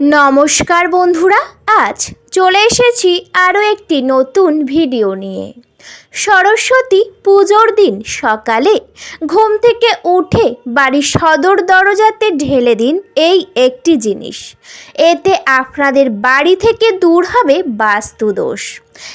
নমস্কার বন্ধুরা, আজ চলে এসেছি আরও একটি নতুন ভিডিও নিয়ে। সরস্বতী পুজোর দিন সকালে ঘুম থেকে উঠে বাড়ির সদর দরজাতে ঢেলে দিন এই একটি জিনিস। এতে আপনাদের বাড়ি থেকে দূর হবে বাস্তুদোষ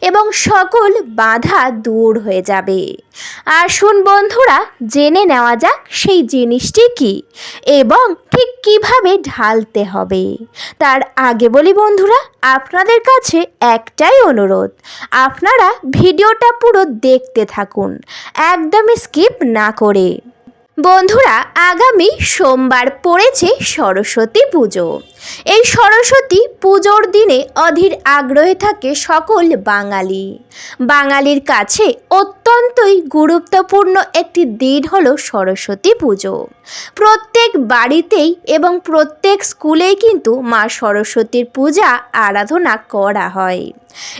এবং সকল বাধা দূর হয়ে যাবে। আসুন বন্ধুরা, জেনে নেওয়া যাক সেই জিনিসটি কি এবং ঠিক কীভাবে ঢালতে হবে? তার আগে বলি বন্ধুরা, আপনাদের কাছে একটাই অনুরোধ, আপনারা ভিডিওটা পুরো দেখতে থাকুন, একদমই স্কিপ না করে। বন্ধুরা, আগামী সোমবার পড়েছে সরস্বতী পুজো। এই সরস্বতী পুজোর দিনে অধীর আগ্রহে থাকে সকল বাঙালি। বাঙালির কাছে অত্যন্তই গুরুত্বপূর্ণ একটি দিন হল সরস্বতী পুজো। প্রত্যেক বাড়িতেই এবং প্রত্যেক স্কুলেই কিন্তু মা সরস্বতীর পূজা আরাধনা করা হয়।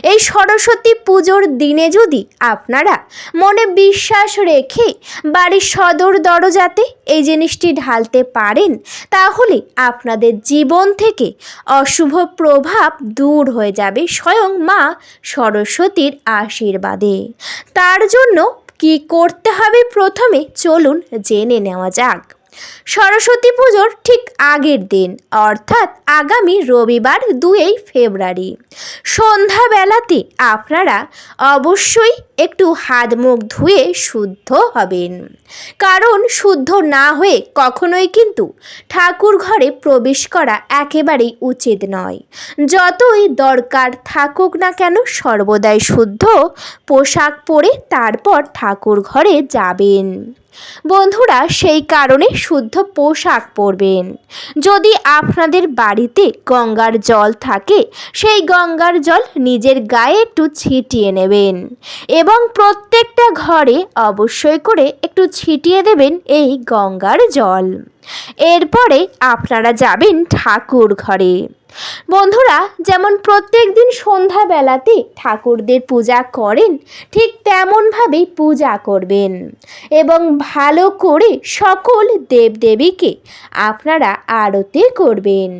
এই সরস্বতী পুজোর দিনে যদি আপনারা মনে বিশ্বাস রেখে বাড়ির সদর দরজাতে এই জিনিসটি ঢালতে পারেন, তাহলে আপনাদের জীবন থেকে অশুভ প্রভাব দূর হয়ে যাবে স্বয়ং মা সরস্বতীর আশীর্বাদে। তার জন্য কি করতে হবে? প্রথমে চলুন জেনে নেওয়া যাক। সরস্বতী পুজোর ঠিক আগের দিন, অর্থাৎ আগামী রবিবার দুই ফেব্রুয়ারি। সন্ধ্যাবেলাতে আপনারা অবশ্যই একটু হাত মুখ ধুয়ে শুদ্ধ হবেন। কারণ শুদ্ধ না হয়ে কখনোই কিন্তু ঠাকুর ঘরে প্রবেশ করা একেবারেই উচিত নয়। যতই দরকার থাকুক না কেন সর্বদাই শুদ্ধ পোশাক পরে তারপর ঠাকুর ঘরে যাবেন। বন্ধুরা, সেই কারণে শুদ্ধ পোশাক পরবেন। যদি আপনাদের বাড়িতে গঙ্গার জল থাকে, সেই গঙ্গার জল নিজের গায়ে একটু ছিটিয়ে নেবেন এবং প্রত্যেকটা ঘরে অবশ্যই করে একটু ছিটিয়ে দেবেন এই গঙ্গার জল। এরপরে আপনারা যাবেন ঠাকুর ঘরে। বন্ধুরা, যেমন প্রত্যেক দিন সন্ধ্যাবেলাতে ঠাকুরদের পূজা করেন, ঠিক তেমনভাবেই পূজা করবেন। এবং ভালো করে সকল দেবদেবীকে আপনারা আরতি করবেন।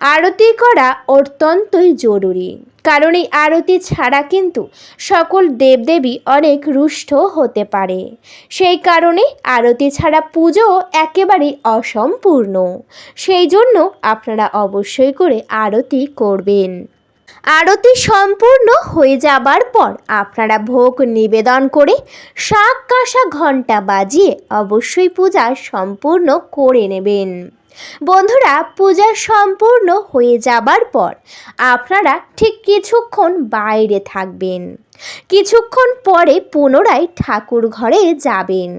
আরতি করা অত্যন্তই জরুরি। কারণ এই আরতি ছাড়া কিন্তু সকল দেবদেবী অনেক রুষ্ট হতে পারে। সেই কারণে আরতি ছাড়া পুজো একেবারেই অসম্পূর্ণ। সেই জন্য আপনারা অবশ্যই করে আরতি করবেন। আরতি সম্পূর্ণ হয়ে যাবার পর আপনারা ভোগ নিবেদন করে শাক কাঁসা ঘণ্টা বাজিয়ে অবশ্যই পূজা সম্পূর্ণ করে নেবেন। বন্ধুরা পূজা সম্পূর্ণ হয়ে যাবার পর আপনারা ঠিক কিছুক্ষণ বাইরে থাকবেন। কিছুক্ষণ পরে পুনরায় ঠাকুর ঘরে যাবেন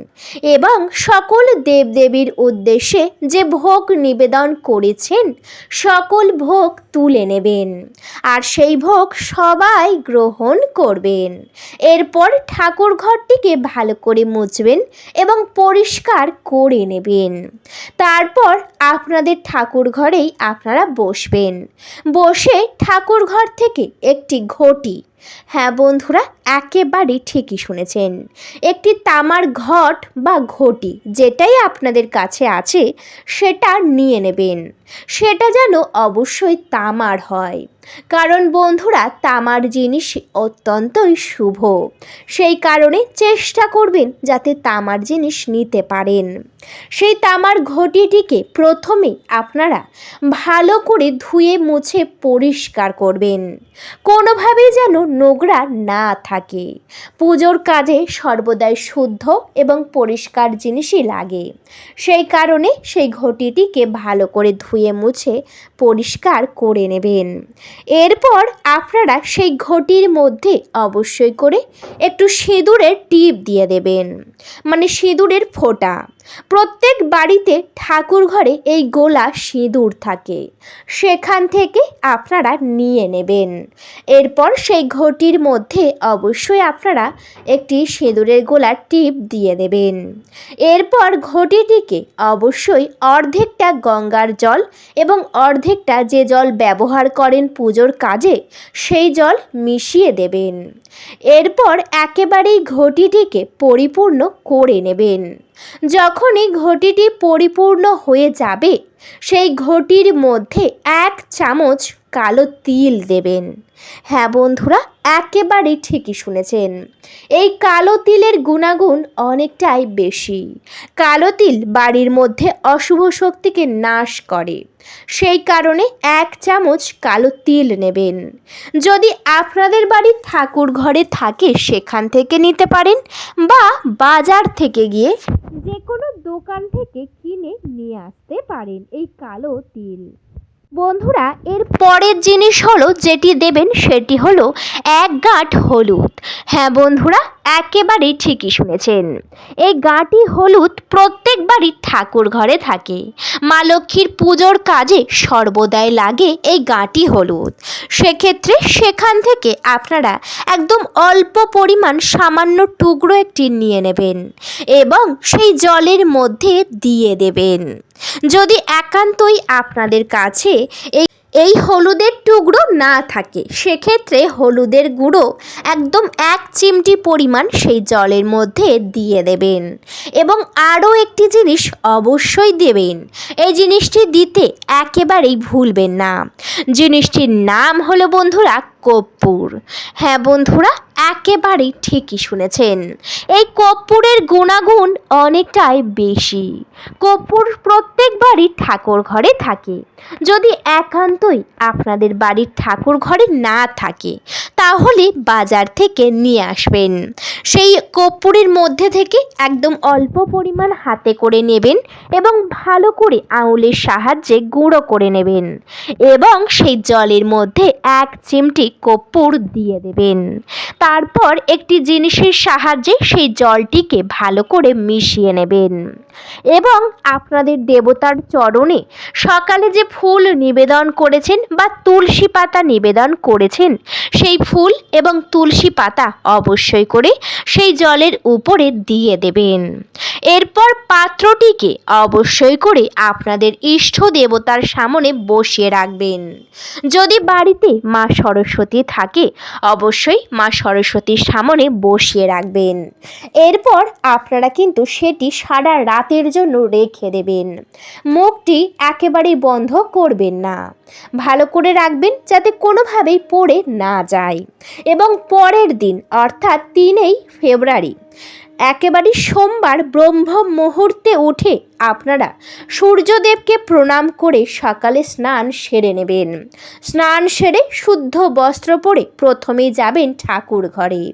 এবং সকল দেবদেবীর উদ্দেশ্যে যে ভোগ নিবেদন করেছেন, সকল ভোগ তুলে নেবেন। আর সেই ভোগ সবাই গ্রহণ করবেন। এরপর ঠাকুর ঘরটিকে ভালো করে মুছবেন এবং পরিষ্কার করে নেবেন। তারপর আপনাদের ঠাকুর ঘরেই আপনারা বসবেন। বসে ঠাকুর ঘর থেকে একটি ঘটি হ্যাঁ বন্ধুরা একেবারে ঠিকই শুনেছেন। একটি তামার ঘট বা ঘটি যেটাই আপনাদের কাছে আছে, সেটা নিয়ে নেবেন। সেটা যেন অবশ্যই তামার হয়। কারণ বন্ধুরা, তামার জিনিস অত্যন্তই শুভ। সেই কারণে চেষ্টা করবেন যাতে তামার জিনিস নিতে পারেন। সেই তামার ঘটিটিকে প্রথমে আপনারা ভালো করে ধুয়ে মুছে পরিষ্কার করবেন। কোনোভাবেই যেন নোংরা না থাকে। পুজোর কাজে সর্বদাই শুদ্ধ এবং পরিষ্কার জিনিসই লাগে। সেই কারণে সেই ঘটিটিকে ভালো করে ধুয়ে মুছে পরিষ্কার করে নেবেন। এরপর আপনারা সেই ঘটির মধ্যে অবশ্যই করে একটু সিঁদুরের টিপ দিয়ে দেবেন। মানে সিঁদুরের ফোঁটা। প্রত্যেক বাড়িতে ঠাকুর ঘরে এই গোলা সিঁদুর থাকে। সেখান থেকে আপনারা নিয়ে নেবেন। এরপর সেই ঘটির মধ্যে অবশ্যই আপনারা একটি সিঁদুরের গোলার টিপ দিয়ে দেবেন। এরপর ঘটিটিকে অবশ্যই অর্ধেকটা গঙ্গার জল এবং অর্ধেকটা যে জল ব্যবহার করেন পুজোর কাজে সেই জল মিশিয়ে দেবেন। এরপর একেবারেই ঘটিটিকে পরিপূর্ণ করে নেবেন। যখনই ঘটিটি পরিপূর্ণ হয়ে যাবে, সেই ঘটির মধ্যে এক চামচ কালো তিল দেবেন। হ্যাঁ বন্ধুরা একেবারেই ঠিকই শুনেছেন। এই কালো তিলের গুণাগুণ অনেকটাই বেশি। কালো তিল বাড়ির মধ্যে অশুভ শক্তিকে নাশ করে। সেই কারণে এক চামচ কালো তিল নেবেন। যদি আপনাদের বাড়ির ঠাকুর ঘরে থাকে সেখান থেকে নিতে পারেন বা বাজার থেকে গিয়ে যে কোনো দোকান থেকে কিনে নিয়ে আসতে পারেন এই কালো তিল। বন্ধুরা, এর পরের জিনিস হলো, যেটি দেবেন সেটি হলো এক গাঁট হলুদ। হ্যাঁ বন্ধুরা, একেবারেই ঠিকই শুনেছেন। এই গাঁটি হলুদ প্রত্যেক বাড়ির ঠাকুর ঘরে থাকে। মা লক্ষ্মীর পুজোর কাজে সর্বদাই লাগে এই গাঁটি হলুদ। সেক্ষেত্রে সেখান থেকে আপনারা একদম অল্প পরিমাণ সামান্য টুকরো একটি নিয়ে নেবেন এবং সেই জলের মধ্যে দিয়ে দেবেন। যদি একান্তই আপনাদের কাছে এই এই হলুদের টুকরো না থাকে, সেক্ষেত্রে হলুদের গুঁড়ো একদম এক চিমটি পরিমাণ সেই জলের মধ্যে দিয়ে দেবেন। এবং আরও একটি জিনিস অবশ্যই দেবেন, এই জিনিসটি দিতে একেবারেই ভুলবেন না। জিনিসটির নাম হলো, বন্ধুরা কর্পূর হ্যাঁ বন্ধুরা, একেবারেই ঠিকই শুনেছেন। এই কর্পূরের গুণাগুণ অনেকটাই বেশি। কর্পূর প্রত্যেক বাড়ির ঠাকুর ঘরে থাকে। যদি একান্তই আপনাদের বাড়ির ঠাকুর ঘরে না থাকে, তাহলে বাজার থেকে নিয়ে আসবেন। সেই কর্পূরের মধ্যে থেকে একদম অল্প পরিমাণ হাতে করে নেবেন এবং ভালো করে আঙুলের সাহায্যে গুঁড়ো করে নেবেন। এবং সেই জলের মধ্যে এক চিমটি কর্পূর দিয়ে দেবেন। তারপর একটি জিনিসের সাহায্যে সেই জলটিকে ভালো করে মিশিয়ে নেবেন। এবং আপনাদের দেবতার চরণে সকালে যে ফুল নিবেদন করেছেন বা তুলসী পাতা নিবেদন করেছেন, সেই ফুল এবং তুলসী পাতা অবশ্যই করে সেই জলের উপরে দিয়ে দেবেন। এরপর পাত্রটিকে অবশ্যই করে আপনাদের ইষ্ট দেবতার সামনে বসিয়ে রাখবেন। যদি বাড়িতে মা সরস্বতী থাকে, অবশ্যই মা সরস্বতীর সামনে বসিয়ে রাখবেন। এরপর আপনারা কিন্তু সেটি সারা রাতের জন্য রেখে দেবেন। মুখটি একেবারেই বন্ধ করবেন না। ভালো করে রাখবেন যাতে কোনোভাবেই পড়ে না যায়। এবং পরের দিন, অর্থাৎ তিনেই ফেব্রুয়ারি একেবারে সোমবার ব্রহ্ম মুহূর্তে উঠে আপনারা সূর্যদেবকে প্রণাম করে সকালে স্নান সেরে নেবেন। স্নান সেরে শুদ্ধ বস্ত্র পরে প্রথমেই যাবেন ঠাকুর ঘরে।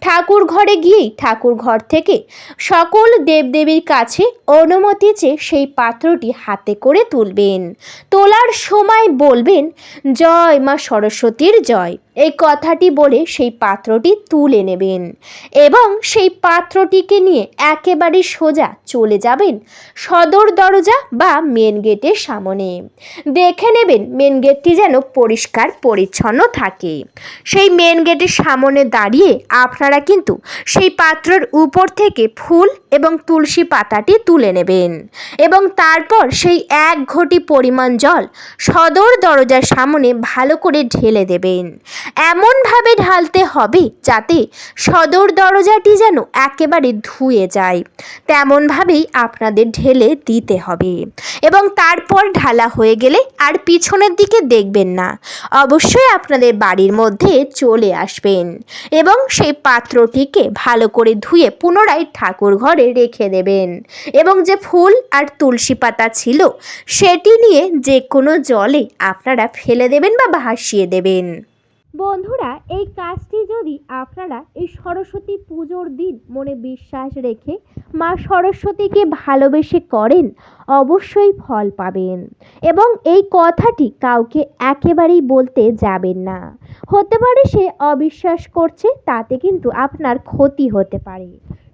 ঠাকুর ঘরে গিয়েই ঠাকুর ঘর থেকে সকল দেবদেবীর কাছে অনুমতি চেয়ে সেই পাত্রটি হাতে করে তুলবেন। তোলার সময় বলবেন, জয় মা সরস্বতীর জয়। এই কথাটি বলে সেই পাত্রটি তুলে নেবেন এবং সেই পাত্রটিকে নিয়ে একেবারে সোজা চলে যাবেন সদর দরজা বা মেন গেটের সামনে। দেখে নেবেন মেন গেটটি যেন পরিষ্কার পরিচ্ছন্ন থাকে। সেই মেন গেটের সামনে দাঁড়িয়ে আপনারা কিন্তু সেই পাত্রের উপর থেকে ফুল এবং তুলসী পাতাটি তুলে নেবেন এবং তারপর সেই এক ঘটি পরিমাণ জল সদর দরজার সামনে ভালো করে ঢেলে দেবেন। এমনভাবে ঢালতে হবে যাতে সদর দরজাটি যেন একেবারে ধুয়ে যায়। তেমনভাবেই আপনাদের ঢেলে দিতে হবে এবং তারপর ঢালা হয়ে গেলে আর পিছনের দিকে দেখবেন না। অবশ্যই আপনাদের বাড়ির মধ্যে চলে আসবেন এবং সেই পাত্রটিকে ভালো করে ধুয়ে পুনরায় ঠাকুর ঘরে রেখে দেবেন। এবং যে ফুল আর তুলসী পাতা ছিল, সেটি নিয়ে যে কোনো জলে আপনারা ফেলে দেবেন বা ভাসিয়ে দেবেন। বন্ধুরা, এই কাজটি যদি আপনারা এই সরস্বতী পুজোর দিন মনে বিশ্বাস রেখে মা সরস্বতীকে ভালোবেসে করেন, অবশ্যই ফল পাবেন। এবং এই কথাটি কাউকে একেবারেই বলতে যাবেন না। হতে পারে সে অবিশ্বাস করছে, তাতে কিন্তু আপনার ক্ষতি হতে পারে।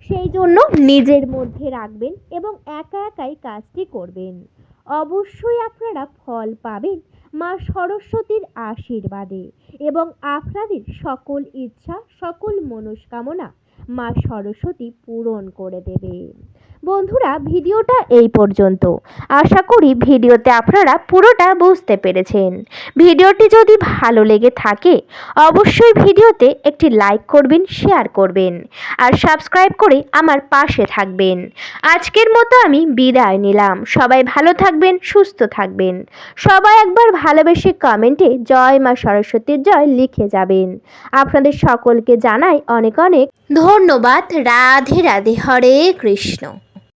সেই জন্য নিজের মধ্যে রাখবেন এবং একা একাই কাজটি করবেন। অবশ্যই আপনারা ফল পাবেন মা সরস্বতীর আশীর্বাদে এবং আপনাদের সকল ইচ্ছা সকল মনস্কামনা মা সরস্বতী পূরণ করে দেবে। বন্ধুরা, ভিডিওটা এই পর্যন্ত। আশা করি ভিডিওতে আপনারা পুরোটা বুঝতে পেরেছেন। ভিডিওটি যদি ভালো লেগে থাকে, অবশ্যই ভিডিওতে একটি লাইক করবেন, শেয়ার করবেন, আর সাবস্ক্রাইব করে আমার পাশে থাকবেন। আজকের মতো আমি বিদায় নিলাম। সবাই ভালো থাকবেন, সুস্থ থাকবেন। সবাই একবার ভালোবেসে কমেন্টে জয় মা সরস্বতীর জয় লিখে যাবেন। আপনাদের সকলকে জানাই অনেক অনেক ধন্যবাদ। রাধে রাধে, হরে কৃষ্ণ।